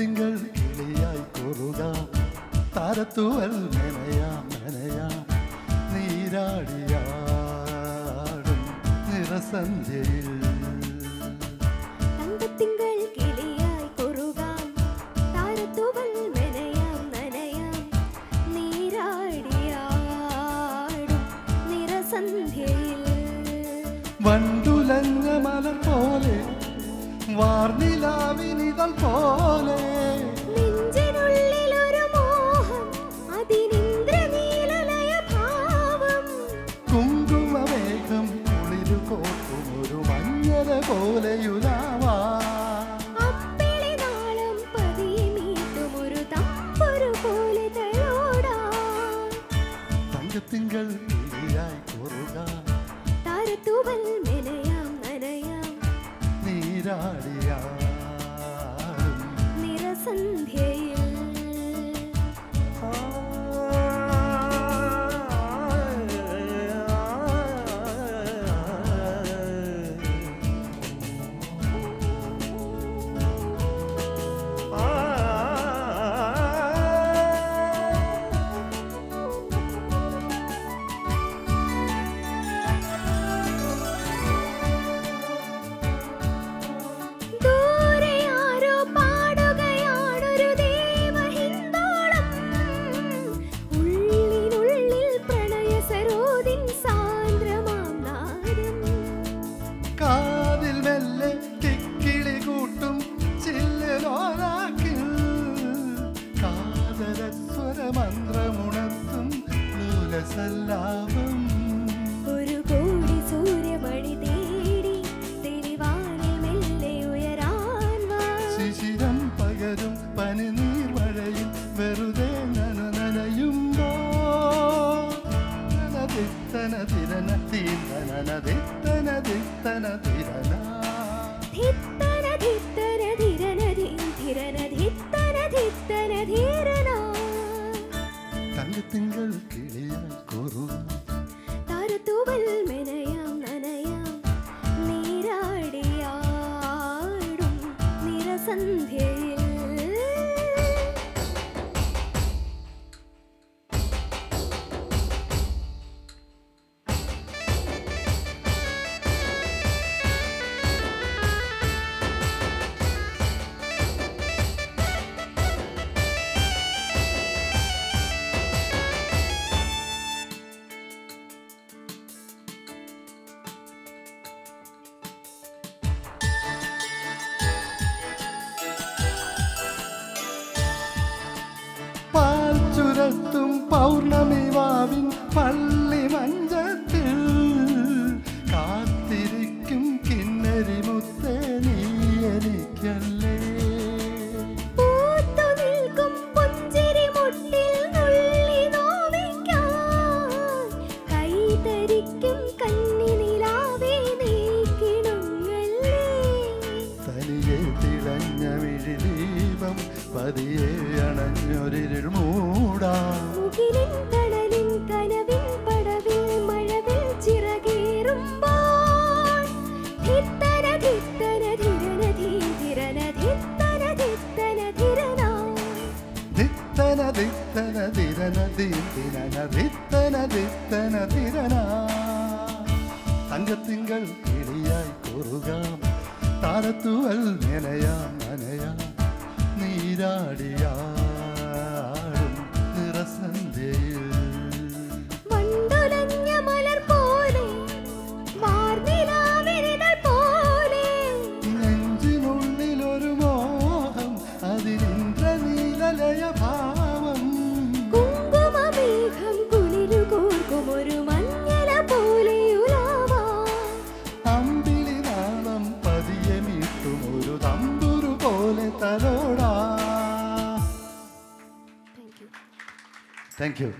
തങ്കത്തിങ്കൾ കിളിയായി കുറുക. താരത്തൂവൽ നനയാം നനയാം നീരാടിയാടും നിറസന്ധ്യയിൽ. തങ്കത്തിങ്കൾ കിളിയായി കുറുകാം. താരത്തൂവൽ മെനയാം നനയാം നീരാടിയാടും നിറസന്ധ്യയിൽ. വണ്ടുലഞ്ഞ മലർ പോലെ വാർനിലാവിനിതൾ പോലെ. കുങ്കുമവേഗം കുളിരു കോർക്കും ഒരു മഞ്ഞല പോലെയുലാവാ തിങ്കൾ താരത്തൂവൽ മെനയാം നനയാം നീരാടിയാടും നിറസന്ധ്യയിൽ മന്ത്രമുണർത്തും മൂലസല്ലാപം ഒരു കോടി സൂര്യമണി തേടി തിരുവാനിൽ മെല്ലെ ഉയരാൻ ശിശിരം പകരും പനിനീർ മഴയിൽ വെറുതെ നന നനയുമ്പോ. നനദിത്തന തിരന ദിത്തന തിരന. ധിത്തന ധിത്തന ചുരത്തും പൗർണമി വാവിൻ പള്ളി മഞ്ചത്തിൽ കാത്തിരിക്കും കിന്നരി മുത്തേ നീ എനിക്കല്ലേ? തിളഞ്ഞ വിഴിദീപം പതിയെ അണഞ്ഞൊരിരുൾ മൂടാ. ദിത്തന തിരന തിരന ദിത്തന ദിത്തന തിരന തങ്കത്തിങ്കൾ കിളിയായി കുറുകാം. താരത്തുവൽ നിലയാം നനയാം. നീരാടിയാടും Thank you.